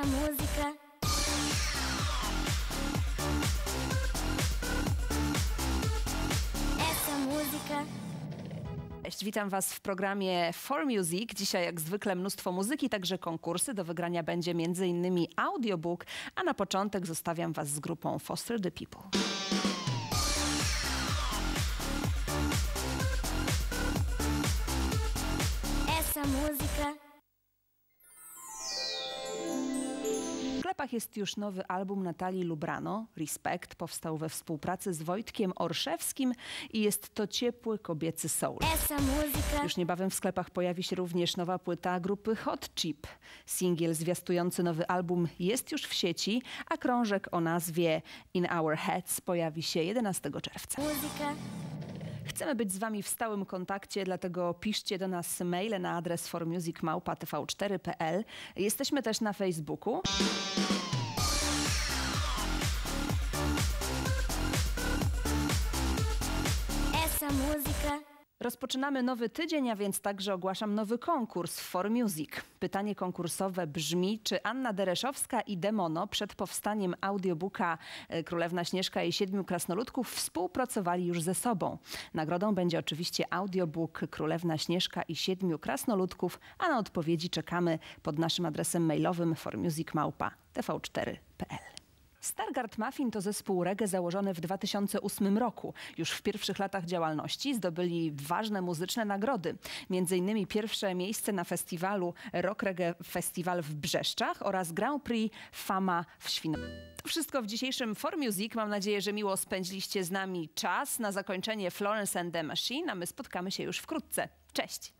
Essa música. Essa música. Cześć, witam Was w programie For Music. Dzisiaj jak zwykle mnóstwo muzyki, także konkursy. Do wygrania będzie m.in. audiobook, a na początek zostawiam Was z grupą Foster the People. Essa música. Sklepach jest już nowy album Natalii Lubrano, Respect. Powstał we współpracy z Wojtkiem Orszewskim i jest to ciepły kobiecy soul. Już niebawem w sklepach pojawi się również nowa płyta grupy Hot Chip. Singiel zwiastujący nowy album jest już w sieci, a krążek o nazwie In Our Heads pojawi się 11 czerwca. Música. Chcemy być z Wami w stałym kontakcie, dlatego piszcie do nas maile na adres formusicmałpa.tv4.pl. Jesteśmy też na Facebooku. Música. Rozpoczynamy nowy tydzień, a więc także ogłaszam nowy konkurs For Music. Pytanie konkursowe brzmi, czy Anna Dereszowska i Demono przed powstaniem audiobooka e, Królewna Śnieżka i Siedmiu Krasnoludków współpracowali już ze sobą. Nagrodą będzie oczywiście audiobook Królewna Śnieżka i Siedmiu Krasnoludków, a na odpowiedzi czekamy pod naszym adresem mailowym formusicmałpa tv4.pl. Stargard Muffin to zespół reggae założony w 2008 roku. Już w pierwszych latach działalności zdobyli ważne muzyczne nagrody. Między innymi pierwsze miejsce na festiwalu Rock Reggae Festival w Brzeszczach oraz Grand Prix Fama w Świnoujściu. To wszystko w dzisiejszym For Music. Mam nadzieję, że miło spędziliście z nami czas. Na zakończenie Florence and the Machine, a my spotkamy się już wkrótce. Cześć!